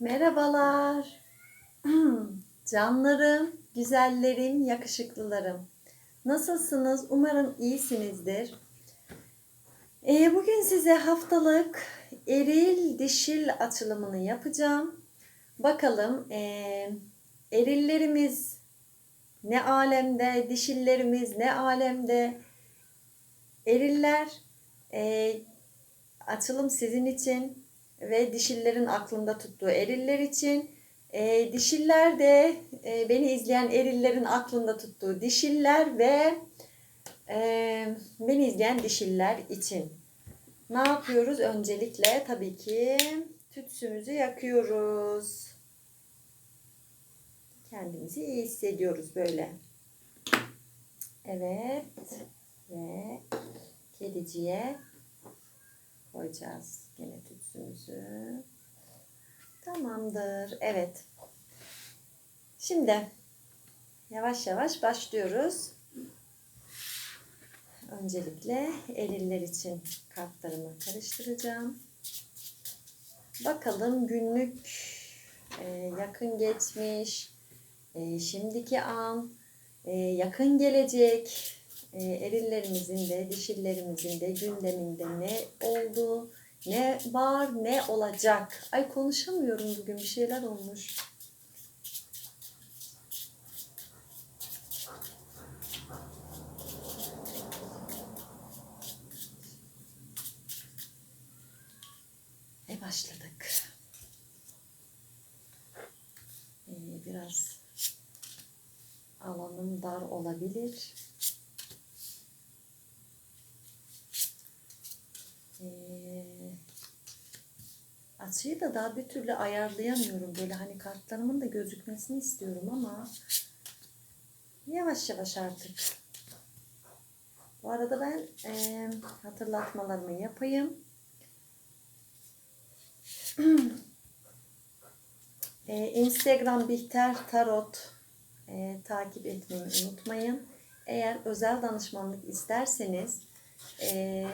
Merhabalar. Canlarım, güzellerim, yakışıklılarım. Nasılsınız? Umarım iyisinizdir. Ee, bugün size haftalık eril dişil açılımını yapacağım. Bakalım ee, erillerimiz ne alemde, dişillerimiz ne alemde. Eriller ee, açılım sizin için ve dişillerin aklında tuttuğu eriller için. E, dişiller de e, beni izleyen erillerin aklında tuttuğu dişiller ve e, beni izleyen dişiller için. Ne yapıyoruz? Öncelikle tabii ki tütsümüzü yakıyoruz. Kendimizi iyi hissediyoruz böyle. Evet. Ve kediciye koyacağız gene tütsümüzü. Tamamdır. Evet. Şimdi yavaş yavaş başlıyoruz. Öncelikle eriller için kartlarımı karıştıracağım. Bakalım günlük e, yakın geçmiş, e, şimdiki an, e, yakın gelecek, erillerimizin de dişillerimizin de gündeminde ne oldu, ne var, ne olacak. Ay konuşamıyorum bugün bir şeyler olmuş. E başladık. Ee, biraz alanım dar olabilir. Açıyı da daha bir türlü ayarlayamıyorum. Böyle hani kartlarımın da gözükmesini istiyorum ama yavaş yavaş artık. Bu arada ben e, hatırlatmalarımı yapayım. e, Instagram Bihter Tarot e, takip etmeyi unutmayın. Eğer özel danışmanlık isterseniz e,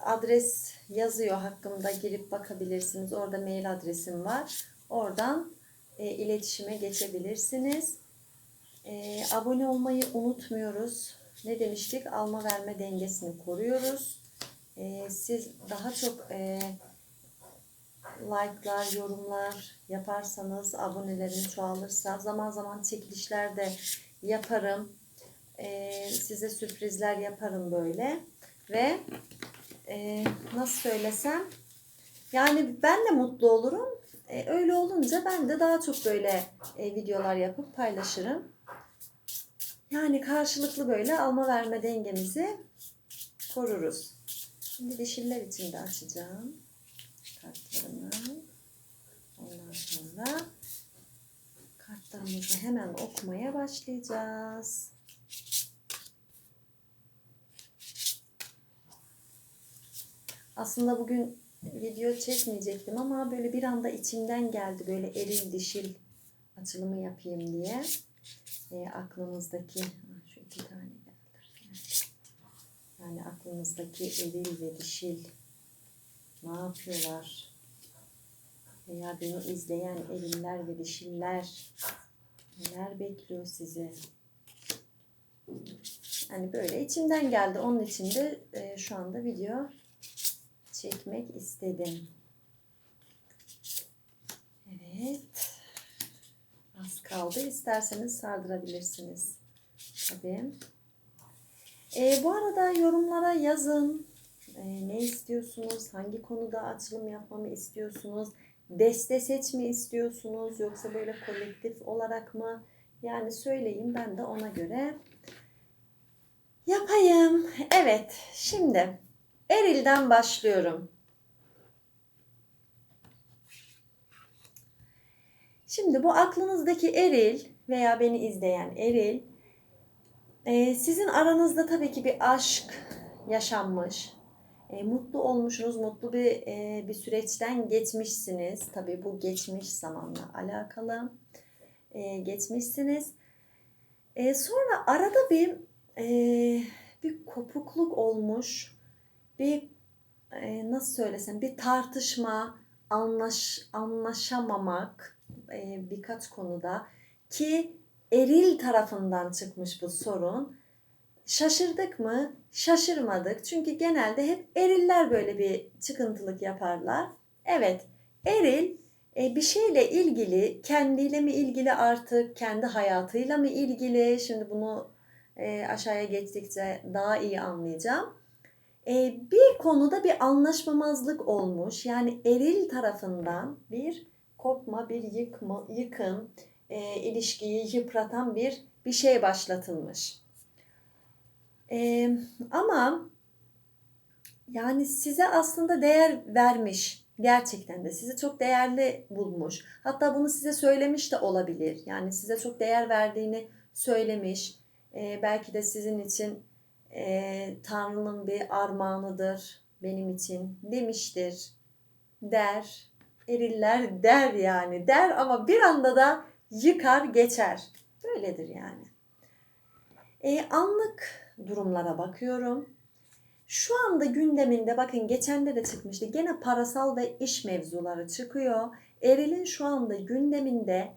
adres yazıyor hakkımda girip bakabilirsiniz. Orada mail adresim var. Oradan e, iletişime geçebilirsiniz. E, abone olmayı unutmuyoruz. Ne demiştik? Alma verme dengesini koruyoruz. E, siz daha çok e, like'lar, yorumlar yaparsanız, abonelerim çoğalırsa zaman zaman çekilişler de yaparım. E, size sürprizler yaparım böyle. Ve e, nasıl söylesem yani ben de mutlu olurum. E, öyle olunca ben de daha çok böyle e, videolar yapıp paylaşırım. Yani karşılıklı böyle alma verme dengemizi koruruz. Şimdi dişiller için de açacağım kartlarımı. Ondan sonra kartlarımızı hemen okumaya başlayacağız. Aslında bugün video çekmeyecektim ama böyle bir anda içimden geldi böyle eril dişil açılımı yapayım diye. E, aklımızdaki şu iki tane geldi. Yani aklımızdaki eril ve dişil ne yapıyorlar? Veya beni izleyen eriller ve dişiller neler bekliyor sizi? Yani böyle içimden geldi. Onun için de e, şu anda video çekmek istedim. Evet. Az kaldı. İsterseniz sardırabilirsiniz. Tabii. E, bu arada yorumlara yazın. E, ne istiyorsunuz? Hangi konuda açılım yapmamı istiyorsunuz? Deste seç mi istiyorsunuz? Yoksa böyle kolektif olarak mı? Yani söyleyin ben de ona göre yapayım. Evet. Şimdi Eril'den başlıyorum. Şimdi bu aklınızdaki eril veya beni izleyen eril e, sizin aranızda tabii ki bir aşk yaşanmış. E, mutlu olmuşsunuz, mutlu bir e, bir süreçten geçmişsiniz. Tabii bu geçmiş zamanla alakalı. Geçmişsiniz. Sonra arada bir bir kopukluk olmuş bir e, nasıl söylesem bir tartışma anlaş, anlaşamamak e, birkaç konuda ki eril tarafından çıkmış bu sorun. Şaşırdık mı? Şaşırmadık. Çünkü genelde hep eriller böyle bir çıkıntılık yaparlar. Evet, eril e, bir şeyle ilgili, kendiyle mi ilgili artık, kendi hayatıyla mı ilgili? Şimdi bunu e, aşağıya geçtikçe daha iyi anlayacağım. E, bir konuda bir anlaşmamazlık olmuş. Yani eril tarafından bir kopma, bir yıkma, yıkım, e, ilişkiyi yıpratan bir bir şey başlatılmış. E, ama yani size aslında değer vermiş. Gerçekten de sizi çok değerli bulmuş. Hatta bunu size söylemiş de olabilir. Yani size çok değer verdiğini söylemiş. E, belki de sizin için e, Tanrı'nın bir armağanıdır benim için demiştir. Der. Eriller der yani. Der ama bir anda da yıkar geçer. Böyledir yani. E, anlık durumlara bakıyorum. Şu anda gündeminde bakın geçende de çıkmıştı. Gene parasal ve iş mevzuları çıkıyor. Eril'in şu anda gündeminde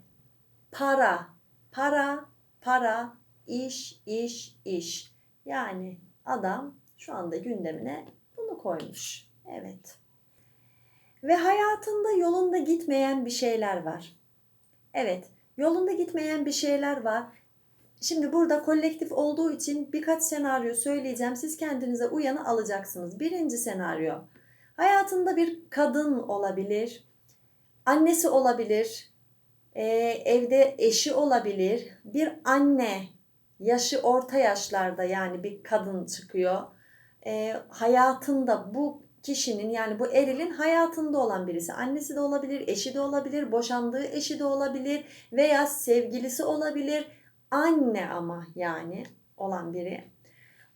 para, para, para, iş, iş, iş. Yani adam şu anda gündemine bunu koymuş. Evet. Ve hayatında yolunda gitmeyen bir şeyler var. Evet, yolunda gitmeyen bir şeyler var. Şimdi burada kolektif olduğu için birkaç senaryo söyleyeceğim. Siz kendinize uyanı alacaksınız. Birinci senaryo. Hayatında bir kadın olabilir, annesi olabilir, evde eşi olabilir, bir anne, yaşı orta yaşlarda yani bir kadın çıkıyor. E, hayatında bu kişinin yani bu erilin hayatında olan birisi. Annesi de olabilir, eşi de olabilir, boşandığı eşi de olabilir veya sevgilisi olabilir anne ama yani olan biri.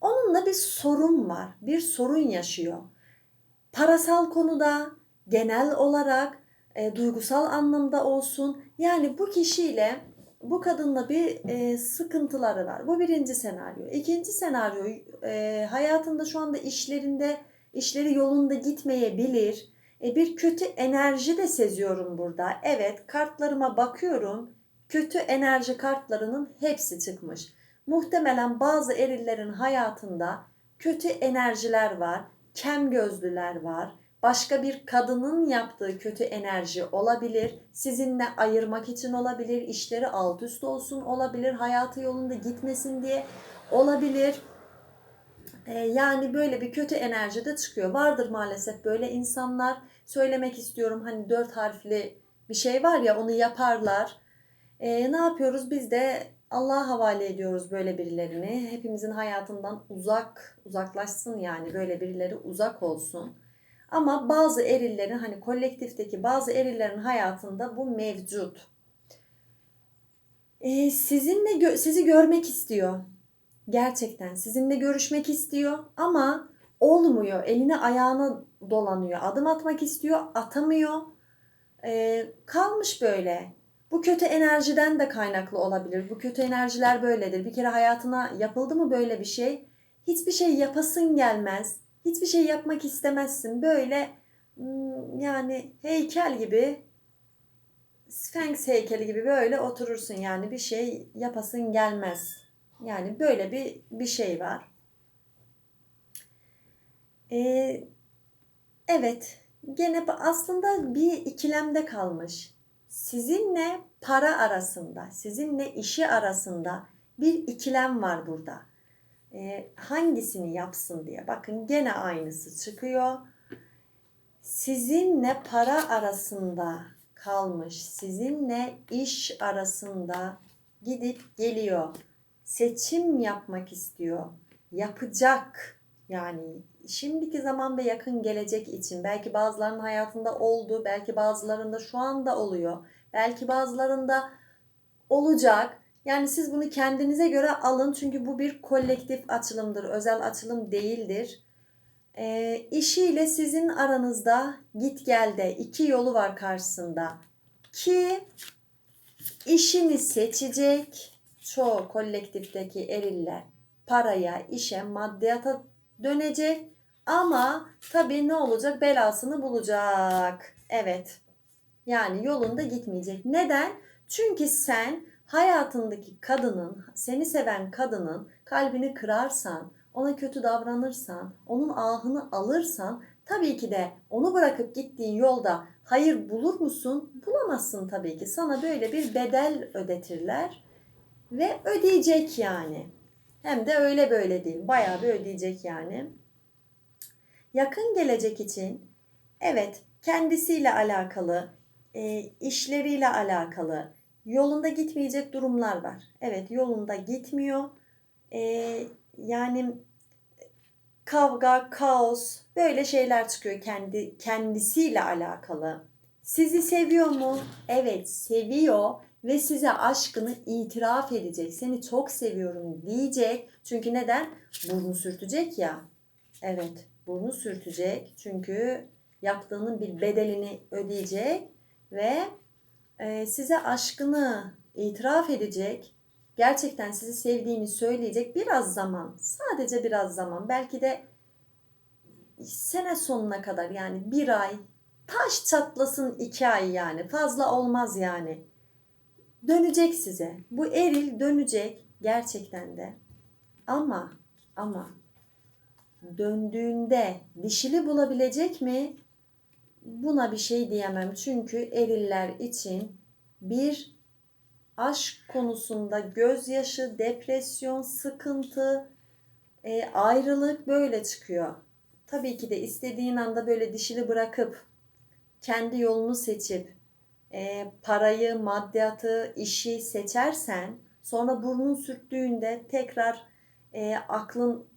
Onunla bir sorun var. Bir sorun yaşıyor. Parasal konuda, genel olarak, e, duygusal anlamda olsun. Yani bu kişiyle, bu kadınla bir e, sıkıntıları var. Bu birinci senaryo. İkinci senaryo, e, hayatında şu anda işlerinde, işleri yolunda gitmeyebilir. E, bir kötü enerji de seziyorum burada. Evet, kartlarıma bakıyorum kötü enerji kartlarının hepsi çıkmış. Muhtemelen bazı erillerin hayatında kötü enerjiler var, kem gözlüler var, başka bir kadının yaptığı kötü enerji olabilir, sizinle ayırmak için olabilir, işleri alt üst olsun olabilir, hayatı yolunda gitmesin diye olabilir. Ee, yani böyle bir kötü enerji de çıkıyor. Vardır maalesef böyle insanlar. Söylemek istiyorum hani dört harfli bir şey var ya onu yaparlar e, ne yapıyoruz? Biz de Allah'a havale ediyoruz böyle birilerini. Hepimizin hayatından uzak, uzaklaşsın yani böyle birileri uzak olsun. Ama bazı erillerin hani kolektifteki bazı erillerin hayatında bu mevcut. Ee, sizinle gö- sizi görmek istiyor. Gerçekten sizinle görüşmek istiyor ama olmuyor. Eline ayağına dolanıyor. Adım atmak istiyor, atamıyor. Ee, kalmış böyle. Bu kötü enerjiden de kaynaklı olabilir. Bu kötü enerjiler böyledir. Bir kere hayatına yapıldı mı böyle bir şey? Hiçbir şey yapasın gelmez. Hiçbir şey yapmak istemezsin. Böyle hmm, yani heykel gibi Sphinx heykeli gibi böyle oturursun yani bir şey yapasın gelmez. Yani böyle bir bir şey var. Ee, evet, gene aslında bir ikilemde kalmış sizinle para arasında, sizinle işi arasında bir ikilem var burada. Ee, hangisini yapsın diye. Bakın gene aynısı çıkıyor. Sizinle para arasında kalmış, sizinle iş arasında gidip geliyor. Seçim yapmak istiyor. Yapacak. Yani şimdiki zaman ve yakın gelecek için belki bazılarının hayatında oldu, belki bazılarında şu anda oluyor, belki bazılarında olacak. Yani siz bunu kendinize göre alın çünkü bu bir kolektif açılımdır, özel açılım değildir. E, işiyle sizin aranızda git gelde iki yolu var karşısında. Ki işini seçecek çoğu kolektifteki eriller paraya, işe, maddiyata dönecek ama tabii ne olacak? Belasını bulacak. Evet. Yani yolunda gitmeyecek. Neden? Çünkü sen hayatındaki kadının, seni seven kadının kalbini kırarsan, ona kötü davranırsan, onun ahını alırsan tabii ki de onu bırakıp gittiğin yolda hayır bulur musun? Bulamazsın tabii ki. Sana böyle bir bedel ödetirler ve ödeyecek yani. Hem de öyle böyle değil. Bayağı bir ödeyecek yani. Yakın gelecek için evet kendisiyle alakalı, e, işleriyle alakalı yolunda gitmeyecek durumlar var. Evet yolunda gitmiyor. E, yani kavga, kaos böyle şeyler çıkıyor kendi kendisiyle alakalı. Sizi seviyor mu? Evet seviyor ve size aşkını itiraf edecek. Seni çok seviyorum diyecek. Çünkü neden? Burnu sürtecek ya. Evet, burnu sürtecek. Çünkü yaptığının bir bedelini ödeyecek ve size aşkını itiraf edecek. Gerçekten sizi sevdiğini söyleyecek biraz zaman, sadece biraz zaman, belki de sene sonuna kadar yani bir ay, taş çatlasın iki ay yani fazla olmaz yani dönecek size. Bu eril dönecek gerçekten de. Ama ama döndüğünde dişili bulabilecek mi? Buna bir şey diyemem. Çünkü eriller için bir aşk konusunda gözyaşı, depresyon, sıkıntı, e, ayrılık böyle çıkıyor. Tabii ki de istediğin anda böyle dişili bırakıp kendi yolunu seçip e, parayı, maddiyatı, işi seçersen sonra burnun sürttüğünde tekrar e, aklın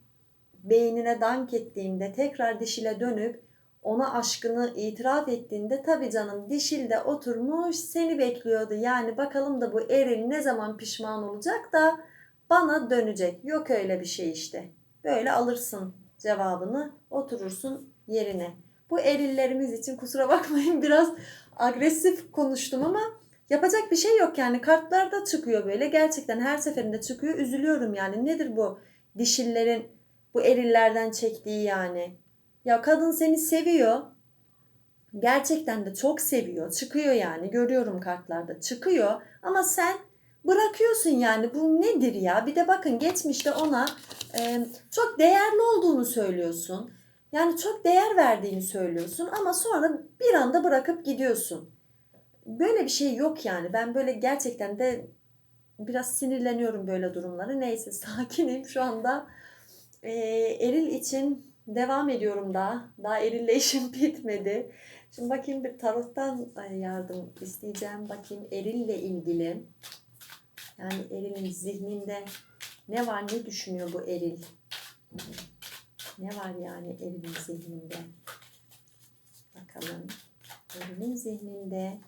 beynine dank ettiğinde tekrar dişile dönüp ona aşkını itiraf ettiğinde tabii canım dişilde oturmuş seni bekliyordu. Yani bakalım da bu eril ne zaman pişman olacak da bana dönecek. Yok öyle bir şey işte. Böyle alırsın cevabını oturursun yerine. Bu erillerimiz için kusura bakmayın biraz agresif konuştum ama yapacak bir şey yok yani kartlarda çıkıyor böyle gerçekten her seferinde çıkıyor üzülüyorum yani nedir bu dişillerin bu erillerden çektiği yani ya kadın seni seviyor gerçekten de çok seviyor çıkıyor yani görüyorum kartlarda çıkıyor ama sen bırakıyorsun yani bu nedir ya bir de bakın geçmişte ona e, çok değerli olduğunu söylüyorsun yani çok değer verdiğini söylüyorsun ama sonra bir anda bırakıp gidiyorsun. Böyle bir şey yok yani. Ben böyle gerçekten de biraz sinirleniyorum böyle durumlara. Neyse sakinim şu anda. Ee, eril için devam ediyorum daha. Daha erille işim bitmedi. Şimdi bakayım bir tarottan yardım isteyeceğim. Bakayım erille ilgili. Yani erilin zihninde ne var ne düşünüyor bu eril? Ne var yani Eril'in zihninde? Bakalım. Eril'in zihninde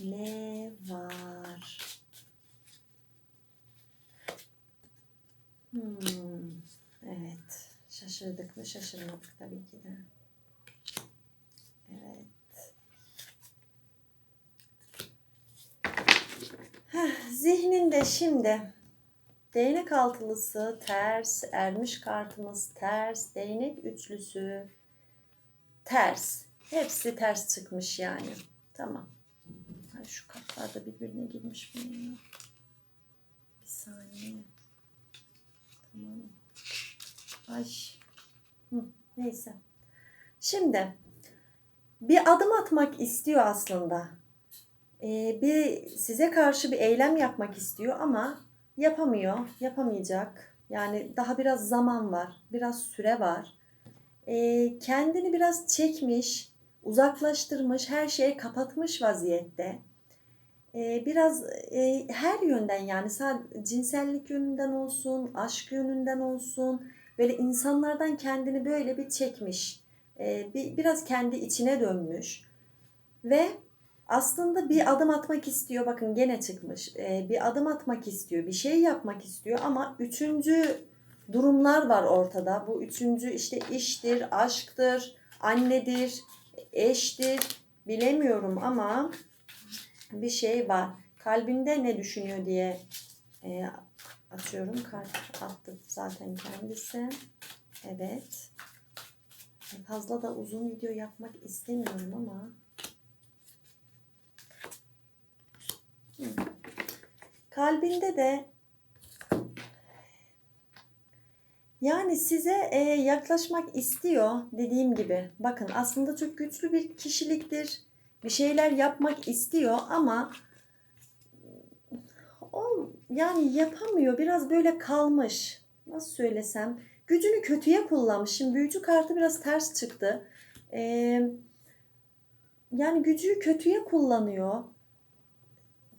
ne var? Hmm, evet. Şaşırdık mı? Şaşırmadık tabii ki de. Evet. Heh, zihninde şimdi Değnek altılısı ters, ermiş kartımız ters, değnek üçlüsü ters. Hepsi ters çıkmış yani. Tamam. Ay şu kartlar da birbirine girmiş ya. Bir saniye. Tamam. Ay. Neyse. Şimdi bir adım atmak istiyor aslında. Ee, bir size karşı bir eylem yapmak istiyor ama yapamıyor, yapamayacak. Yani daha biraz zaman var, biraz süre var. E, kendini biraz çekmiş, uzaklaştırmış, her şeye kapatmış vaziyette. E, biraz e, her yönden yani sadece cinsellik yönünden olsun, aşk yönünden olsun, böyle insanlardan kendini böyle bir çekmiş. E, bir, biraz kendi içine dönmüş. Ve aslında bir adım atmak istiyor. Bakın gene çıkmış. Ee, bir adım atmak istiyor. Bir şey yapmak istiyor ama üçüncü durumlar var ortada. Bu üçüncü işte iştir, aşktır, annedir, eştir. Bilemiyorum ama bir şey var. Kalbinde ne düşünüyor diye e, Atıyorum. Kalp attı zaten kendisi. Evet. Fazla da uzun video yapmak istemiyorum ama. Kalbinde de Yani size e, yaklaşmak istiyor dediğim gibi. Bakın aslında çok güçlü bir kişiliktir. Bir şeyler yapmak istiyor ama o yani yapamıyor. Biraz böyle kalmış. Nasıl söylesem? Gücünü kötüye kullanmış. Şimdi büyücü kartı biraz ters çıktı. Ee, yani gücü kötüye kullanıyor.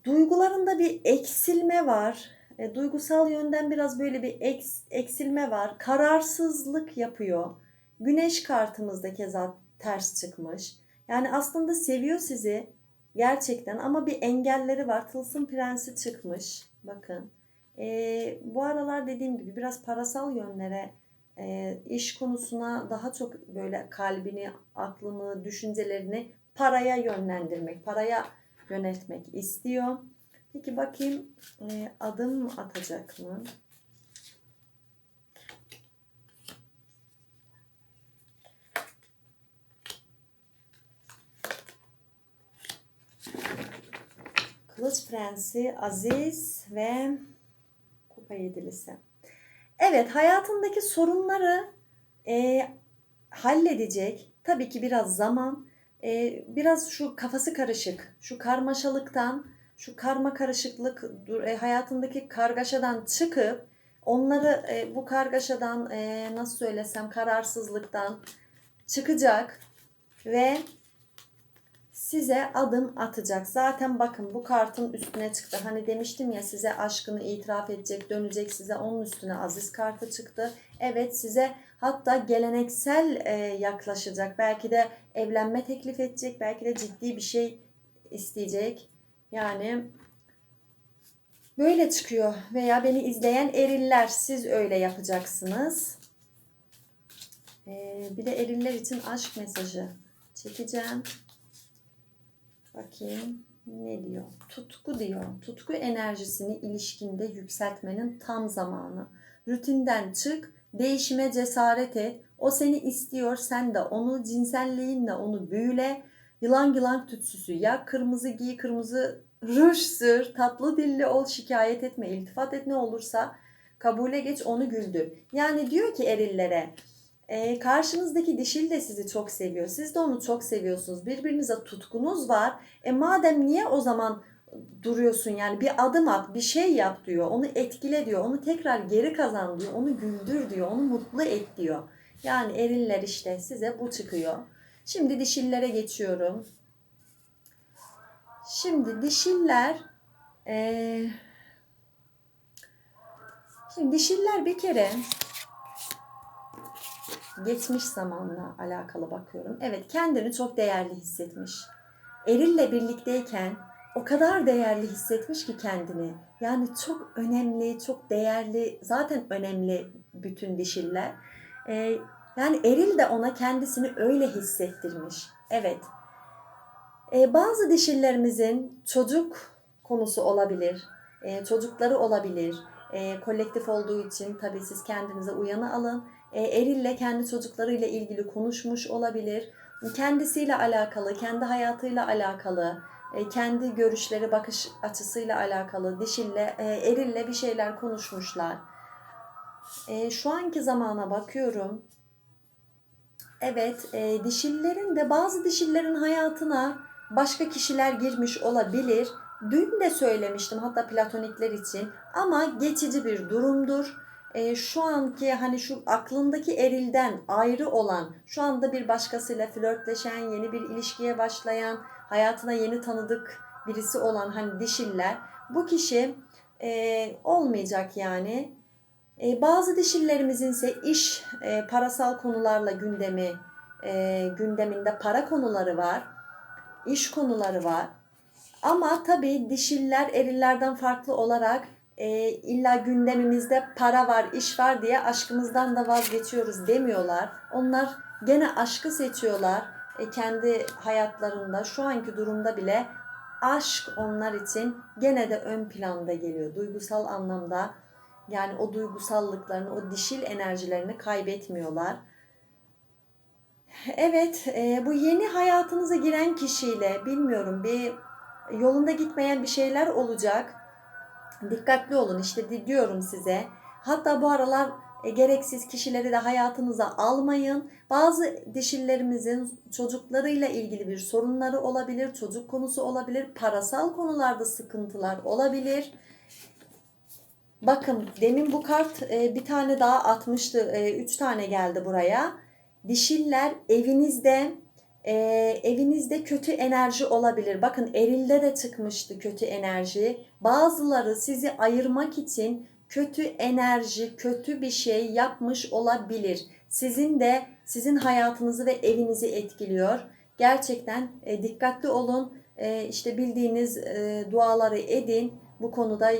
Duygularında bir eksilme var. E, duygusal yönden biraz böyle bir eks, eksilme var. Kararsızlık yapıyor. Güneş kartımızda keza ters çıkmış. Yani aslında seviyor sizi gerçekten ama bir engelleri var. Tılsım prensi çıkmış. Bakın. E, bu aralar dediğim gibi biraz parasal yönlere e, iş konusuna daha çok böyle kalbini, aklını, düşüncelerini paraya yönlendirmek, paraya yöneltmek istiyor. Peki bakayım e, adım atacak mı? Kılıç Prensi, Aziz ve Kupa Yedilisi. Evet, hayatındaki sorunları e, halledecek. Tabii ki biraz zaman, e, biraz şu kafası karışık, şu karmaşalıktan, şu karma karışıklık, e, hayatındaki kargaşadan çıkıp onları e, bu kargaşadan e, nasıl söylesem kararsızlıktan çıkacak ve size adım atacak. Zaten bakın bu kartın üstüne çıktı. Hani demiştim ya size aşkını itiraf edecek, dönecek size onun üstüne aziz kartı çıktı. Evet size hatta geleneksel e, yaklaşacak. Belki de evlenme teklif edecek, belki de ciddi bir şey isteyecek. Yani böyle çıkıyor. Veya beni izleyen eriller siz öyle yapacaksınız. Ee, bir de eriller için aşk mesajı çekeceğim. Bakayım ne diyor? Tutku diyor. Tutku enerjisini ilişkinde yükseltmenin tam zamanı. Rutinden çık, değişime cesaret et. O seni istiyor, sen de onu cinselliğinle onu büyüle. Yılan yılan tütsüsü ya kırmızı giy, kırmızı ruj sür, tatlı dilli ol, şikayet etme, iltifat et ne olursa kabule geç onu güldür. Yani diyor ki erillere e, karşınızdaki dişil de sizi çok seviyor. Siz de onu çok seviyorsunuz. Birbirinize tutkunuz var. E madem niye o zaman duruyorsun yani bir adım at, bir şey yap diyor. Onu etkile diyor. Onu tekrar geri kazan diyor. Onu güldür diyor. Onu mutlu et diyor. Yani eriller işte size bu çıkıyor. Şimdi dişillere geçiyorum. Şimdi dişiller ee, şimdi dişiller bir kere geçmiş zamanla alakalı bakıyorum. Evet kendini çok değerli hissetmiş. Erille birlikteyken o kadar değerli hissetmiş ki kendini. Yani çok önemli, çok değerli, zaten önemli bütün dişiller. Ee, yani eril de ona kendisini öyle hissettirmiş. Evet. Ee, bazı dişillerimizin çocuk konusu olabilir, ee, çocukları olabilir. Ee, kolektif olduğu için tabii siz kendinize uyanı alın erille kendi çocuklarıyla ilgili konuşmuş olabilir. Kendisiyle alakalı, kendi hayatıyla alakalı, e, kendi görüşleri, bakış açısıyla alakalı dişille, erille bir şeyler konuşmuşlar. E, şu anki zamana bakıyorum. Evet, e, dişillerin de bazı dişillerin hayatına başka kişiler girmiş olabilir. Dün de söylemiştim hatta platonikler için ama geçici bir durumdur e, şu anki hani şu aklındaki erilden ayrı olan, şu anda bir başkasıyla flörtleşen, yeni bir ilişkiye başlayan, hayatına yeni tanıdık birisi olan hani dişiller, bu kişi e, olmayacak yani. E, bazı dişillerimizin ise iş, e, parasal konularla gündemi, e, gündeminde para konuları var, iş konuları var. Ama tabii dişiller erillerden farklı olarak e, illa gündemimizde para var, iş var diye aşkımızdan da vazgeçiyoruz demiyorlar. Onlar gene aşkı seçiyorlar. E, kendi hayatlarında şu anki durumda bile aşk onlar için gene de ön planda geliyor. Duygusal anlamda yani o duygusallıklarını, o dişil enerjilerini kaybetmiyorlar. Evet, e, bu yeni hayatınıza giren kişiyle bilmiyorum bir yolunda gitmeyen bir şeyler olacak Dikkatli olun işte di- diyorum size. Hatta bu aralar e, gereksiz kişileri de hayatınıza almayın. Bazı dişillerimizin çocuklarıyla ilgili bir sorunları olabilir, çocuk konusu olabilir, parasal konularda sıkıntılar olabilir. Bakın demin bu kart e, bir tane daha atmıştı. E, üç tane geldi buraya. Dişiller evinizde e, evinizde kötü enerji olabilir. Bakın erilde de çıkmıştı kötü enerji. Bazıları sizi ayırmak için kötü enerji, kötü bir şey yapmış olabilir. Sizin de sizin hayatınızı ve evinizi etkiliyor. Gerçekten e, dikkatli olun. E, işte bildiğiniz e, duaları edin. Bu konuda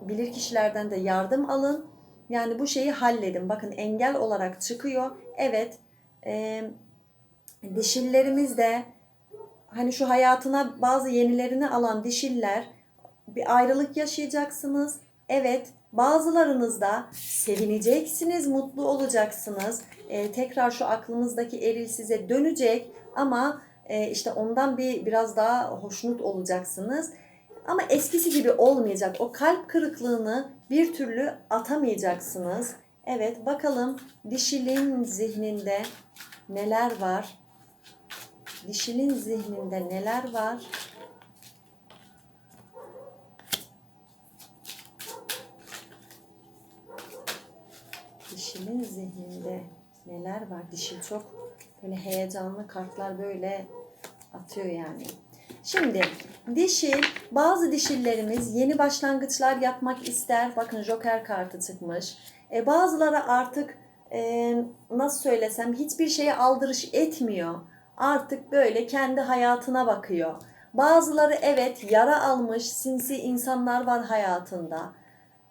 bilir kişilerden de yardım alın. Yani bu şeyi halledin. Bakın engel olarak çıkıyor. Evet. E, dişillerimiz de hani şu hayatına bazı yenilerini alan dişiller bir ayrılık yaşayacaksınız. Evet. Bazılarınız da sevineceksiniz, mutlu olacaksınız. E, tekrar şu aklınızdaki eril size dönecek ama e, işte ondan bir biraz daha hoşnut olacaksınız. Ama eskisi gibi olmayacak. O kalp kırıklığını bir türlü atamayacaksınız. Evet bakalım dişilin zihninde neler var? Dişilin zihninde neler var? Dişilin zihninde neler var? Dişil çok böyle heyecanlı kartlar böyle atıyor yani. Şimdi dişil, bazı dişillerimiz yeni başlangıçlar yapmak ister. Bakın Joker kartı çıkmış. E, bazıları artık e, nasıl söylesem hiçbir şeye aldırış etmiyor. Artık böyle kendi hayatına bakıyor. Bazıları evet yara almış sinsi insanlar var hayatında.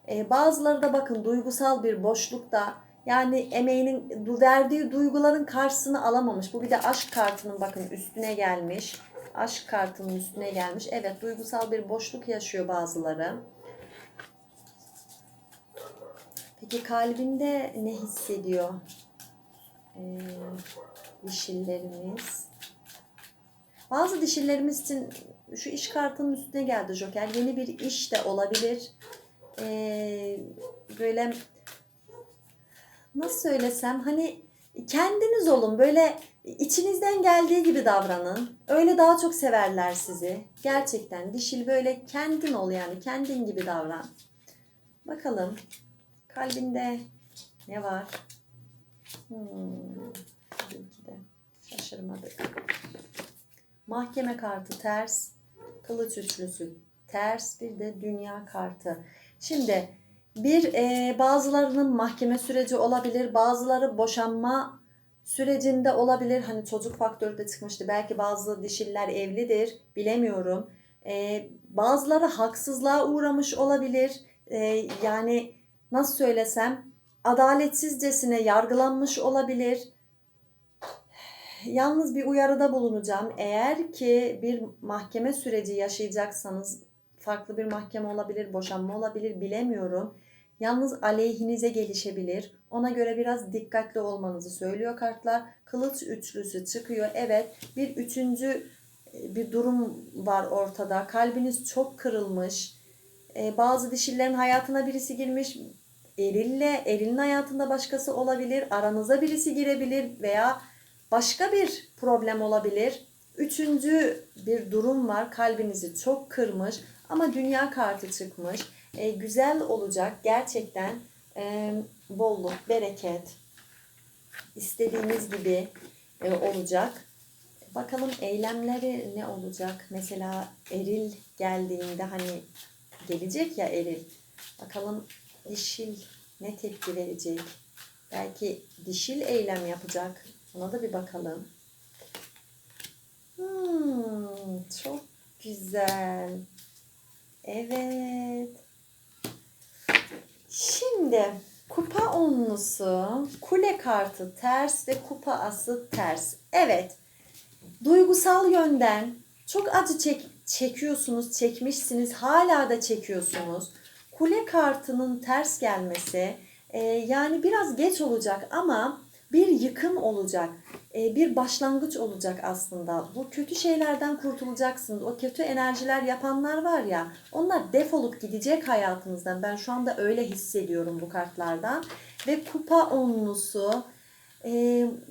E, bazıları da bakın duygusal bir boşlukta yani emeğinin verdiği duyguların karşısını alamamış. Bu bir de aşk kartının bakın üstüne gelmiş. Aşk kartının üstüne gelmiş. Evet duygusal bir boşluk yaşıyor bazıları. Peki kalbinde ne hissediyor? Ee, dişillerimiz. Bazı dişillerimiz için şu iş kartının üstüne geldi Joker. Yeni bir iş de olabilir. Ee, böyle nasıl söylesem hani kendiniz olun böyle içinizden geldiği gibi davranın. Öyle daha çok severler sizi. Gerçekten dişil böyle kendin ol yani kendin gibi davran. Bakalım kalbinde ne var? Hmm, şaşırmadık. Mahkeme kartı ters, kılıç üçlüsü ters, bir de dünya kartı. Şimdi bir e, bazılarının mahkeme süreci olabilir, bazıları boşanma sürecinde olabilir. Hani çocuk faktörü de çıkmıştı. Belki bazı dişiller evlidir, bilemiyorum. E, bazıları haksızlığa uğramış olabilir. E, yani nasıl söylesem adaletsizcesine yargılanmış olabilir. Yalnız bir uyarıda bulunacağım. Eğer ki bir mahkeme süreci yaşayacaksanız farklı bir mahkeme olabilir, boşanma olabilir bilemiyorum. Yalnız aleyhinize gelişebilir. Ona göre biraz dikkatli olmanızı söylüyor kartlar. Kılıç üçlüsü çıkıyor. Evet bir üçüncü e, bir durum var ortada. Kalbiniz çok kırılmış. Ee, bazı dişillerin hayatına birisi girmiş. Erille, erilin hayatında başkası olabilir. Aranıza birisi girebilir veya başka bir problem olabilir. Üçüncü bir durum var. Kalbinizi çok kırmış ama dünya kartı çıkmış. E, güzel olacak gerçekten. E, bolluk, bereket. istediğiniz gibi e, olacak. Bakalım eylemleri ne olacak? Mesela eril geldiğinde hani gelecek ya eril. Bakalım dişil ne tepki verecek? Belki dişil eylem yapacak. Ona da bir bakalım. Hmm, çok güzel. Evet. Şimdi kupa onlusu, kule kartı ters ve kupa ası ters. Evet. Duygusal yönden çok acı çek çekiyorsunuz, çekmişsiniz, hala da çekiyorsunuz. Kule kartının ters gelmesi e, yani biraz geç olacak ama bir yıkım olacak. e, bir başlangıç olacak aslında. Bu kötü şeylerden kurtulacaksınız. O kötü enerjiler yapanlar var ya, onlar defolup gidecek hayatınızdan. Ben şu anda öyle hissediyorum bu kartlardan. Ve kupa onlusu, e,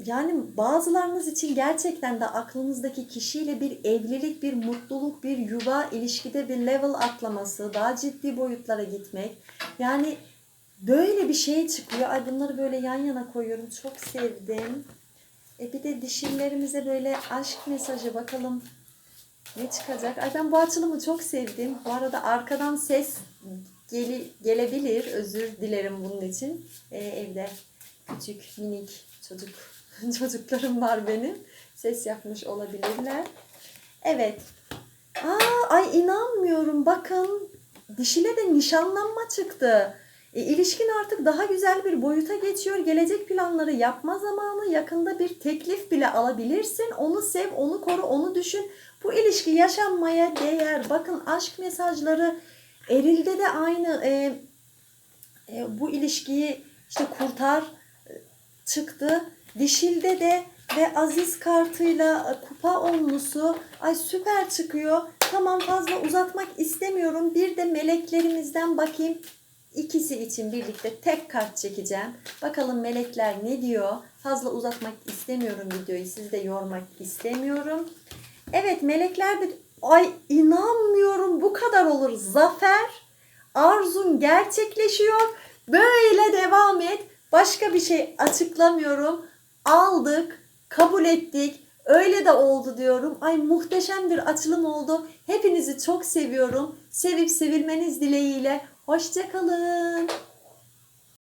yani bazılarınız için gerçekten de aklınızdaki kişiyle bir evlilik, bir mutluluk, bir yuva, ilişkide bir level atlaması, daha ciddi boyutlara gitmek. Yani böyle bir şey çıkıyor. Ay bunları böyle yan yana koyuyorum. Çok sevdim. E bir de dişillerimize böyle aşk mesajı bakalım ne çıkacak. Ay ben bu açılımı çok sevdim. Bu arada arkadan ses geli, gelebilir. Özür dilerim bunun için. E, evde küçük minik çocuk çocuklarım var benim. Ses yapmış olabilirler. Evet. Aa, ay inanmıyorum. Bakın dişile de nişanlanma çıktı. E, ilişkin artık daha güzel bir boyuta geçiyor. Gelecek planları yapma zamanı. Yakında bir teklif bile alabilirsin. Onu sev, onu koru, onu düşün. Bu ilişki yaşanmaya değer. Bakın aşk mesajları erilde de aynı. E, e, bu ilişkiyi işte kurtar e, çıktı. Dişilde de ve aziz kartıyla kupa onlusu. Ay süper çıkıyor. Tamam fazla uzatmak istemiyorum. Bir de meleklerimizden bakayım. İkisi için birlikte tek kart çekeceğim. Bakalım melekler ne diyor? Fazla uzatmak istemiyorum videoyu. Sizi de yormak istemiyorum. Evet melekler de ay inanmıyorum bu kadar olur. Zafer arzun gerçekleşiyor. Böyle devam et. Başka bir şey açıklamıyorum. Aldık, kabul ettik. Öyle de oldu diyorum. Ay muhteşem bir açılım oldu. Hepinizi çok seviyorum. Sevip sevilmeniz dileğiyle. Hoşçakalın.